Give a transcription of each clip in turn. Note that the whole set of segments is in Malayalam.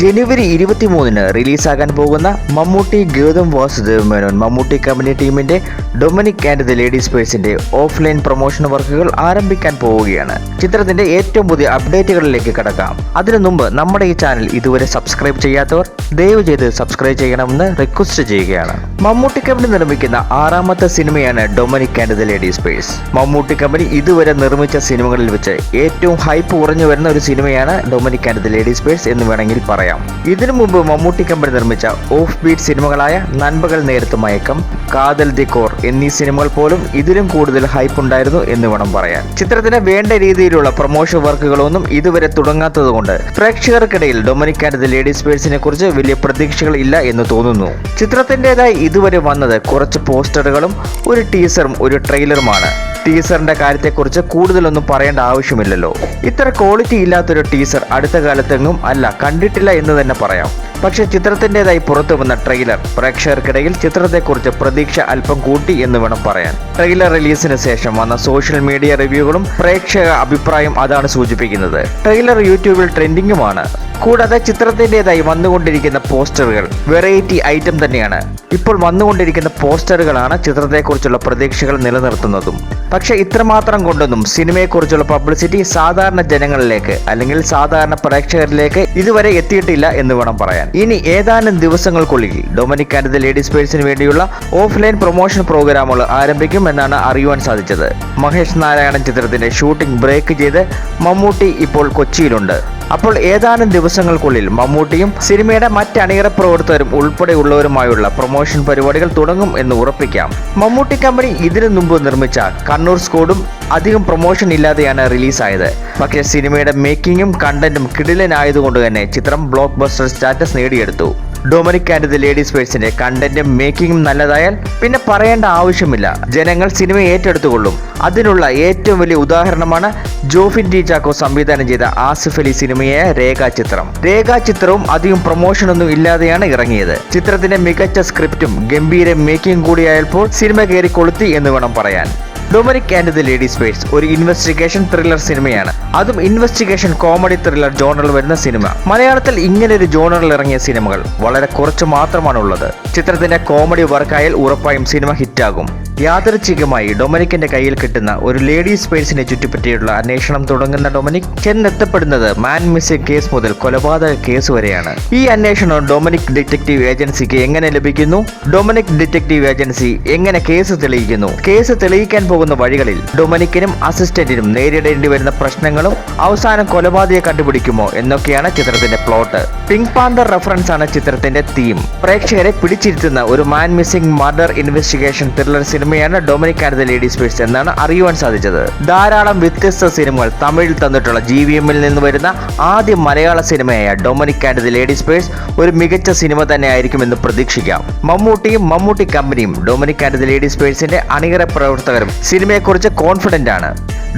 ജനുവരി ഇരുപത്തിമൂന്നിന് റിലീസാകാൻ പോകുന്ന മമ്മൂട്ടി ഗൗതം വാസുദേവ് മേനോൻ മമ്മൂട്ടി കമ്പനി ടീമിന്റെ ഡൊമിനിക് ആൻഡ് ദ ലേഡീസ് പേഴ്സിന്റെ ഓഫ്ലൈൻ പ്രൊമോഷൻ വർക്കുകൾ ആരംഭിക്കാൻ പോവുകയാണ്. ചിത്രത്തിന്റെ ഏറ്റവും പുതിയ അപ്ഡേറ്റുകളിലേക്ക് കടക്കാം. അതിനു മുമ്പ് നമ്മുടെ ഈ ചാനൽ ഇതുവരെ സബ്സ്ക്രൈബ് ചെയ്യാത്തവർ ദയവ് ചെയ്ത് സബ്സ്ക്രൈബ് ചെയ്യണമെന്ന് റിക്വസ്റ്റ് ചെയ്യുകയാണ്. മമ്മൂട്ടി കമ്പനി നിർമ്മിക്കുന്ന ആറാമത്തെ സിനിമയാണ് Dominic and the ladies purse. Mammootty company ഇതുവരെ നിർമ്മിച്ച സിനിമകളിൽ വെച്ച് ഏറ്റവും ഹൈപ്പ് കുറഞ്ഞു വരുന്ന ഒരു സിനിമയാണ് Dominic and the ladies purse എന്ന് വേണമെങ്കിൽ പറയാം. ഇതിനു മുമ്പ് മമ്മൂട്ടി കമ്പനി നിർമ്മിച്ച ഓഫ് ബീറ്റ് സിനിമകളായ നൻപകൽ നേരത്ത് മയക്കം കാതൽ ദി കോർ എന്നീ സിനിമകൾ പോലും ഇതിലും കൂടുതൽ ഹൈപ്പ് ഉണ്ടായിരുന്നു എന്ന് വേണം പറയാൻ. ചിത്രത്തിന് വേണ്ട രീതിയിലുള്ള പ്രൊമോഷൻ വർക്കുകളൊന്നും ഇതുവരെ തുടങ്ങാത്തതുകൊണ്ട് പ്രേക്ഷകർക്കിടയിൽ ഡൊമിനിക് ആൻഡ് ദി ലേഡീസ് പേഴ്സിനെ കുറിച്ച് വലിയ പ്രതീക്ഷകൾ ഇല്ല എന്ന് തോന്നുന്നു. ചിത്രത്തിന്റെതായി ഇതുവരെ വന്നത് കുറച്ച് പോസ്റ്ററുകളും ഒരു ടീസറും ഒരു ട്രെയിലറുമാണ് ടീസറിന്റെ കാര്യത്തെക്കുറിച്ച് കൂടുതലൊന്നും പറയേണ്ട ആവശ്യമില്ലല്ലോ. ഇത്ര ക്വാളിറ്റി ഇല്ലാത്തൊരു ടീസർ അടുത്ത കാലത്തെങ്ങും അല്ല കണ്ടിട്ടില്ല എന്ന് തന്നെ പറയാം. പക്ഷേ ചിത്രത്തിന്റെതായി പുറത്തു വന്ന ട്രെയിലർ. പ്രേക്ഷകർക്കിടയിൽ ചിത്രത്തെക്കുറിച്ച് പ്രതീക്ഷ അല്പം കൂട്ടി എന്ന് വേണം പറയാൻ. ട്രെയിലർ റിലീസിന് ശേഷം വന്ന സോഷ്യൽ മീഡിയ റിവ്യൂകളും പ്രേക്ഷക അഭിപ്രായം അതാണ് സൂചിപ്പിക്കുന്നത്. ട്രെയിലർ യൂട്യൂബിൽ ട്രെൻഡിങ്ങുമാണ്. കൂടാതെ ചിത്രത്തിന്റെതായി വന്നുകൊണ്ടിരിക്കുന്ന പോസ്റ്ററുകൾ വെറൈറ്റി ഐറ്റം തന്നെയാണ്. ഇപ്പോൾ വന്നുകൊണ്ടിരിക്കുന്ന പോസ്റ്ററുകളാണ് ചിത്രത്തെക്കുറിച്ചുള്ള പ്രതീക്ഷകൾ നിലനിർത്തുന്നതും. പക്ഷേ ഇത്രമാത്രം കൊണ്ടൊന്നും സിനിമയെക്കുറിച്ചുള്ള പബ്ലിസിറ്റി സാധാരണ ജനങ്ങളിലേക്ക് അല്ലെങ്കിൽ സാധാരണ പ്രേക്ഷകരിലേക്ക് ഇതുവരെ എത്തിയിട്ടില്ല എന്ന് വേണം പറയാൻ. ഇനി ഏതാനും ദിവസങ്ങൾക്കുള്ളിൽ ഡൊമിനിക് ആൻഡ് ദ ലേഡീസ് പേഴ്സിന് വേണ്ടിയുള്ള ഓഫ്ലൈൻ പ്രൊമോഷൻ പ്രോഗ്രാമുകൾ ആരംഭിക്കും എന്നാണ് അറിയുവാൻ സാധിച്ചത്. മഹേഷ് നാരായണൻ ചിത്രത്തിന്റെ ഷൂട്ടിംഗ് ബ്രേക്ക് ചെയ്ത് മമ്മൂട്ടി ഇപ്പോൾ കൊച്ചിയിലുണ്ട്. അപ്പോൾ ഏതാനും ദിവസങ്ങൾക്കുള്ളിൽ മമ്മൂട്ടിയും സിനിമയുടെ മറ്റ് അണിയറ പ്രവർത്തകരും ഉൾപ്പെടെയുള്ളവരുമായുള്ള പ്രൊമോഷൻ പരിപാടികൾ തുടങ്ങും എന്ന് ഉറപ്പിക്കാം. മമ്മൂട്ടി കമ്പനി ഇതിനു മുമ്പ് നിർമ്മിച്ച കണ്ണൂർ സ്കോഡും അധികം പ്രൊമോഷൻ ഇല്ലാതെയാണ് റിലീസായത്. പക്ഷേ സിനിമയുടെ മേക്കിങ്ങും കണ്ടന്റും കിടിലനായതുകൊണ്ട് തന്നെ ചിത്രം ബ്ലോക്ക് ബസ്റ്റർ സ്റ്റാറ്റസ് നേടിയെടുത്തു. ഡൊമിനിക് ആൻഡ് ദി ലേഡീസ് ഫേഴ്സിന്റെ കണ്ടന്റും മേക്കിങ്ങും നല്ലതായാൽ പിന്നെ പറയേണ്ട ആവശ്യമില്ല. ജനങ്ങൾ സിനിമ ഏറ്റെടുത്തുകൊള്ളും. അതിനുള്ള ഏറ്റവും വലിയ ഉദാഹരണമാണ് ജോഫിൻ ഡി ചാക്കോ സംവിധാനം ചെയ്ത ആസിഫ് അലി സിനിമയായ രേഖാചിത്രം രേഖാചിത്രവും അധികം പ്രൊമോഷനൊന്നും ഇല്ലാതെയാണ് ഇറങ്ങിയത്. ചിത്രത്തിന്റെ മികച്ച സ്ക്രിപ്റ്റും ഗംഭീര മേക്കിംഗ് കൂടിയായപ്പോൾ സിനിമ കയറി കൊളുത്തി എന്ന് വേണം പറയാൻ. Dominic and the ladies space ഒരു ഇൻവെസ്റ്റിഗേഷൻ ത്രില്ലർ സിനിമയാണ് അതും ഇൻവെസ്റ്റിഗേഷൻ കോമഡി ത്രില്ലർ ജോണറിൽ വരുന്ന സിനിമ മലയാളത്തിൽ ഇങ്ങനെ ഒരു ജോണറിൽ ഇറങ്ങിയ സിനിമകൾ വളരെ കുറച്ച് മാത്രമാണുള്ളത്. ചിത്രത്തിന്റെ കോമഡി വർക്കായാൽ ഉറപ്പായും സിനിമ ഹിറ്റാകും യാദൃച്ഛികമായി ഡൊമിനിക്കിന്റെ കയ്യിൽ കിട്ടുന്ന ഒരു ലേഡീസ് പേഴ്സിനെ ചുറ്റിപ്പറ്റിയുള്ള അന്വേഷണം തുടങ്ങുന്ന ഡൊമിനിക് ചെന്നെത്തപ്പെടുന്നത് മാൻ മിസ്സിംഗ് കേസ് മുതൽ കൊലപാതക കേസ് വരെയാണ്. ഈ അന്വേഷണം ഡൊമിനിക് ഡിറ്റക്റ്റീവ് ഏജൻസിക്ക് എങ്ങനെ ലഭിക്കുന്നു? ഡൊമിനിക് ഡിറ്റക്റ്റീവ് ഏജൻസി എങ്ങനെ കേസ് തെളിയിക്കുന്നു? കേസ് തെളിയിക്കാൻ പോകുന്ന വഴികളിൽ ഡൊമിനിക്കിനും അസിസ്റ്റന്റിനും നേരിടേണ്ടി വരുന്ന പ്രശ്നങ്ങളും അവസാനം കൊലപാതകയെ കണ്ടുപിടിക്കുമോ എന്നൊക്കെയാണ് ചിത്രത്തിന്റെ പ്ലോട്ട്. പിങ്ക് പാന്തർ റെഫറൻസ് ആണ് ചിത്രത്തിന്റെ തീം. പ്രേക്ഷകരെ പിടിച്ചിരുത്തുന്ന ഒരു man missing murder investigation thriller സിനിമയാണ് Dominic and the ladies purse എന്നാണ് അറിയുവാൻ സാധിച്ചത്. ധാരാളം വ്യത്യസ്ത സിനിമകൾ തമിഴിൽ തന്നിട്ടുള്ള ജി വി എമ്മിൽ നിന്ന് വരുന്ന ആദ്യ മലയാള സിനിമയായ Dominic and the ladies purse ഒരു മികച്ച സിനിമ തന്നെ ആയിരിക്കുമെന്ന് പ്രതീക്ഷിക്കാം. മമ്മൂട്ടിയും മമ്മൂട്ടി കമ്പനിയും ഡൊമിനിക് ആൻഡ് ദ ലേഡീസ് പേഴ്സിന്റെ അണിയറ പ്രവർത്തകരും സിനിമയെക്കുറിച്ച് കോൺഫിഡന്റ് ആണ്.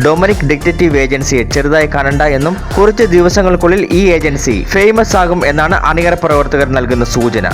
ഡൊമിനിക് ഡിറ്റക്റ്റീവ് ഏജൻസിയെ ചെറുതായി കാണണ്ട എന്നും കുറച്ച് ദിവസങ്ങൾക്കുള്ളിൽ ഈ ഏജൻസി ഫേമസ് ആകും എന്നാണ് അണിയറ പ്രവർത്തകർ നൽകുന്ന സൂചന.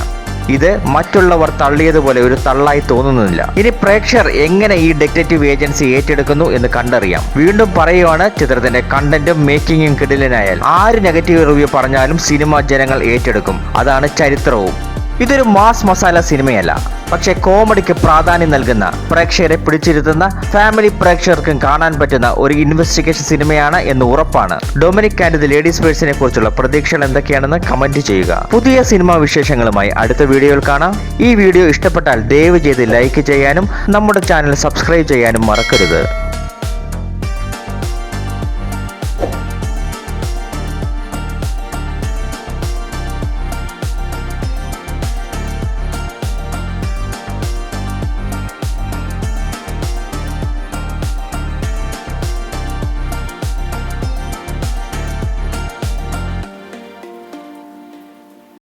ഇത് മറ്റുള്ളവർ തള്ളിയതുപോലെ ഒരു തള്ളായി തോന്നുന്നില്ല. ഇനി പ്രേക്ഷകർ എങ്ങനെ ഈ ഡിറ്റക്റ്റീവ് ഏജൻസി ഏറ്റെടുക്കുന്നു എന്ന് കണ്ടറിയാം. വീണ്ടും പറയുവാണ് ചിത്രത്തിന്റെ കണ്ടന്റും മേക്കിങ്ങും കിടിലനായാൽ. ആര് നെഗറ്റീവ് റിവ്യൂ പറഞ്ഞാലും സിനിമ ജനങ്ങൾ ഏറ്റെടുക്കും. അതാണ് ചരിത്രവും. ഇതൊരു മാസ് മസാല സിനിമയല്ല. പക്ഷെ കോമഡിക്ക് പ്രാധാന്യം നൽകുന്ന പ്രേക്ഷകരെ പിടിച്ചിരുത്തുന്ന ഫാമിലി പ്രേക്ഷകർക്കും കാണാൻ പറ്റുന്ന ഒരു ഇൻവെസ്റ്റിഗേഷൻ സിനിമയാണ് എന്ന് ഉറപ്പാണ്. ഡൊമിനിക് ആൻഡ് ദി ലേഡീസ് പേഴ്സിനെ കുറിച്ചുള്ള പ്രതീക്ഷകൾ എന്തൊക്കെയാണെന്ന് കമന്റ് ചെയ്യുക. പുതിയ സിനിമാ വിശേഷങ്ങളുമായി അടുത്ത വീഡിയോയിൽ കാണാം. ഈ വീഡിയോ ഇഷ്ടപ്പെട്ടാൽ ദയവ് ചെയ്ത് ലൈക്ക് ചെയ്യാനും നമ്മുടെ ചാനൽ സബ്സ്ക്രൈബ് ചെയ്യാനും മറക്കരുത്.